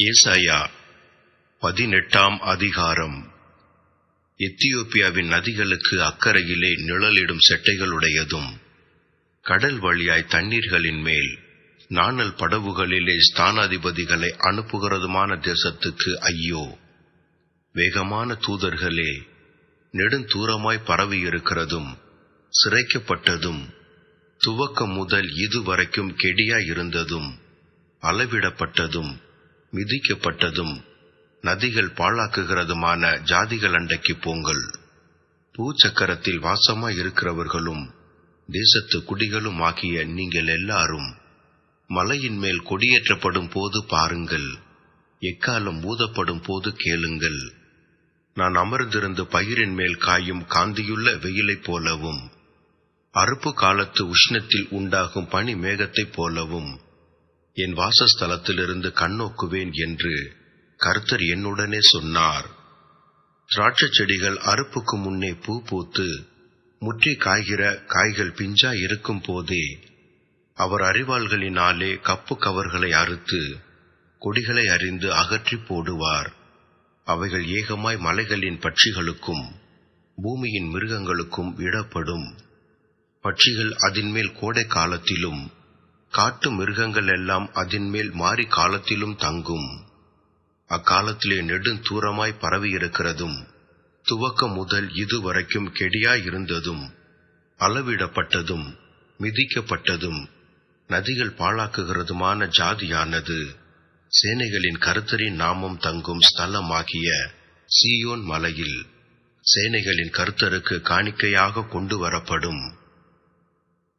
ஏசாயா பதினெட்டாம் அதிகாரம். எத்தியோப்பியாவின் நதிகளுக்கு அக்கறையிலே நிழலிடும் செட்டைகளுடையதும் கடல் வழியாய் தண்ணீர்களின் மேல் நாணல் படவுகளிலே ஸ்தானாதிபதிகளை அனுப்புகிறதுமான தேசத்துக்கு ஐயோ! வேகமான தூதர்களே நெடுந்தூரமாய் பரவியிருக்கிறதும் சிறைக்கப்பட்டதும் துவக்கம் முதல் இதுவரைக்கும் கெடியாயிருந்ததும் அளவிடப்பட்டதும் மிதிக்கப்பட்டதும் நதிகள் பாழாக்குகிறதுமான ஜாதிகள் அண்டைக்கு போங்கள். பூச்சக்கரத்தில் வாசமாய் இருக்கிறவர்களும் தேசத்து குடிகளும் ஆகிய நீங்கள் எல்லாரும் மலையின் மேல் கொடியேற்றப்படும் போது பாருங்கள் எக்காலம் ஊதப்படும் போது கேளுங்கள். நான் அமர்ந்திருந்து பயிரின் மேல் காயும் காந்தியுள்ள வெயிலைப் போலவும் அறுப்பு காலத்து உஷ்ணத்தில் உண்டாகும் பனி மேகத்தைப் போலவும் என் வாசஸ்தலத்திலிருந்து கண்ணோக்குவேன் என்று கர்த்தர் என்னுடனே சொன்னார். திராட்சை செடிகள் அறுப்புக்கு முன்னே பூ பூத்து முற்றி காய்கிற காய்கள் பிஞ்சா இருக்கும் போதே அவர் அறிவாள்களினாலே கப்பு கவர்களை அறுத்து கொடிகளை அறிந்து அகற்றி போடுவார். அவைகள் ஏகமாய் மலைகளின் பட்சிகளுக்கும் பூமியின் மிருகங்களுக்கும் இடப்படும். பட்சிகள் அதன்மேல் கோடை காலத்திலும் காட்டு மிருகங்கள் எல்லாம் அதின்மேல் மாறி காலத்திலும் தங்கும். அக்காலத்திலே நெடுந்தூரமாய் பரவியிருக்கிறதும் துவக்கம் முதல் இதுவரைக்கும் கெடியாயிருந்ததும் அளவிடப்பட்டதும் மிதிக்கப்பட்டதும் நதிகள் பாழாக்குகிறதுமான ஜாதியானது. சேனைகளின் கருத்தரின் நாமம் தங்கும் ஸ்தலமாகிய சீயோன் மலையில் சேனைகளின் கருத்தருக்கு காணிக்கையாக கொண்டு வரப்படும்.